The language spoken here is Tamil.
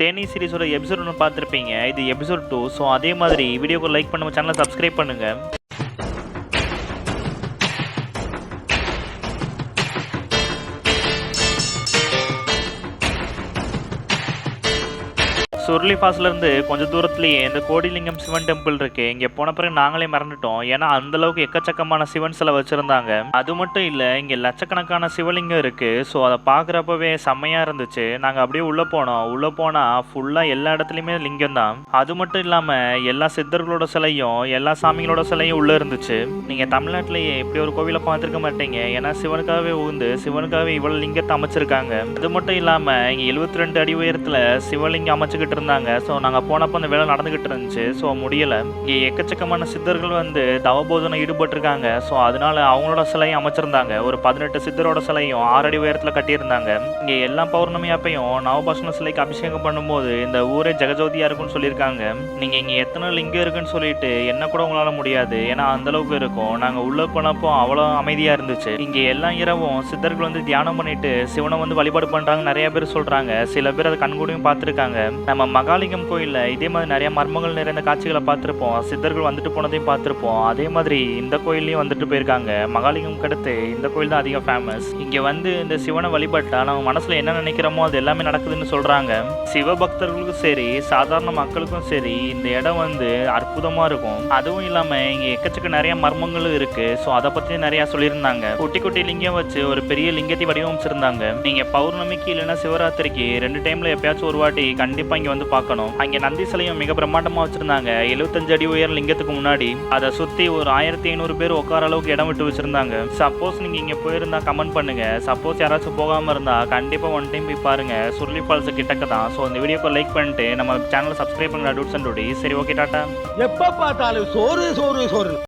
தேனி சீரிஸோட எபிசோட் ஒன்று பார்த்துருப்பீங்க. இது எபிசோட் டூ ஸோ அதே மாதிரி வீடியோக்கு லைக் பண்ண சேனலை சப்ஸ்கிரைப் பண்ணுங்க. சுருளி இருந்து கொஞ்சம் தூரத்துலயே இந்த கோடிலிங்கம் சிவன் டெம்பிள் இருக்கு. இங்கே போன பிறகு நாங்களே மறந்துட்டோம். ஏன்னா அந்த அளவுக்கு எக்கச்சக்கமான சிவன் சிலை வச்சிருந்தாங்க. அது மட்டும் இல்ல இங்க லட்சக்கணக்கான சிவலிங்கம் இருக்கு. ஸோ அதை பாக்குறப்பவே செம்மையா இருந்துச்சு. நாங்க அப்படியே உள்ள போனோம். உள்ள போனா ஃபுல்லா எல்லா இடத்துலயுமே லிங்கம் தான். அது மட்டும் இல்லாம எல்லா சித்தர்களோட சிலையும் எல்லா சாமிகளோட சிலையும் உள்ள இருந்துச்சு. நீங்க தமிழ்நாட்டிலேயே இப்படி ஒரு கோவிலை பார்த்துருக்க மாட்டீங்க. ஏன்னா சிவனுக்காகவே உகுந்து சிவனுக்காகவே இவ்வளவு லிங்கத்தை அமைச்சிருக்காங்க. அது மட்டும் இல்லாம இங்க 72 ரெண்டு அடி உயரத்துல சிவலிங்கம் அமைச்சுக்கிட்டு இருந்தாங்க ஸோ நாங்கள் போனப்போ அந்த வேலை நடந்துக்கிட்டு இருந்துச்சு. ஸோ முடியலை. இங்கே எக்கச்சக்கமான சித்தர்கள் வந்து தவபோதனை ஈடுபட்டிருக்காங்க. ஸோ அதனால அவங்களோட சிலையும் அமைச்சிருந்தாங்க. ஒரு பதினெட்டு சித்தரோட சிலையும் ஆறடி உயரத்தில் கட்டியிருந்தாங்க. இங்கே எல்லா பௌர்ணமி அப்பையும் நவபாஷண சிலைக்கு அபிஷேகம் பண்ணும்போது இந்த ஊரே ஜெகஜோதியாக இருக்கும்னு சொல்லியிருக்காங்க. நீங்கள் இங்கே எத்தனை லிங்கம் இருக்குன்னு சொல்லிட்டு என்ன கூட உங்களால் முடியாது. ஏன்னா அந்த அளவுக்கு இருக்கும். நாங்கள் உள்ளே போனப்போ அவ்வளோ அமைதியாக இருந்துச்சு. இங்கே எல்லா இரவும் சித்தர்கள் வந்து தியானம் பண்ணிட்டு சிவனை வந்து வழிபாடு பண்ணுறாங்க நிறைய பேர் சொல்கிறாங்க சில பேர் அதை கண்கூடியும் பார்த்துருக்காங்க. நம்ம மகாலிங்கம் கோயிலில் இதே மாதிரி நிறைய மர்மங்கள் நிறைந்த காட்சிகளை பார்த்துருப்போம். சித்தர்கள் வந்துட்டு போனதையும் பார்த்துருப்போம். அதே மாதிரி இந்த கோயில்லையும் வந்துட்டு போயிருக்காங்க. மகாலிங்கம் அடுத்து இந்த கோயில் தான் அதிகம் ஃபேமஸ் இங்கே வந்து இந்த சிவனை வழிபட்டால் நம்ம மனசில் என்ன நினைக்கிறோமோ அது எல்லாமே நடக்குதுன்னு சொல்கிறாங்க சிவபக்தர்களுக்கும் சரி சாதாரண மக்களுக்கும் சரி இந்த இடம் வந்து அற்புதமாக இருக்கும். அதுவும் இல்லாமல் இங்கே எக்கச்சக்க நிறைய மர்மங்களும் இருக்குது ஸோ அதை பற்றி நிறையா சொல்லியிருந்தாங்க. குட்டி குட்டி லிங்கம் வச்சு ஒரு பெரிய லிங்கத்தை வடிவமைச்சிருந்தாங்க. நீங்கள் பௌர்ணமிக்கு இல்லைன்னா சிவராத்திரிக்கு ரெண்டு டைமில் எப்பயாச்சும் ஒரு வாட்டி கண்டிப்பாக இங்கே வந்து பார்க்கணும். அங்கே நந்தி சிலையும் மிக பிரம்மாண்டமாக வச்சுருந்தாங்க. எழுபத்தஞ்சு அடி உயர் லிங்கத்துக்கு முன்னாடி. அதை சுற்றி ஒரு ஆயிரத்தி ஐநூறு பேர் உட்கார அளவுக்கு இடம் விட்டு வச்சிருந்தாங்க. சப்போஸ் நீங்கள் இங்கே போயிருந்தா கமெண்ட் பண்ணுங்கள் சப்போஸ் யாராச்சும் போகாம இருந்தால் கண்டிப்பாக ஒன் டைம் போய் பாருங்க. சுருளி ஃபால்ஸ் கிட்டக்க தான். ஸோ இந்த வீடியோக்கு லைக் பண்ணிட்டு நம்ம சேனலை சப்ஸ்கிரைப் பண்ணுங்க டூட்ஸ் அண்ட் டூடி சரி ஓகே டாட்டா. எப்போ பார்த்தாலும் சோறு சோறு சோறு.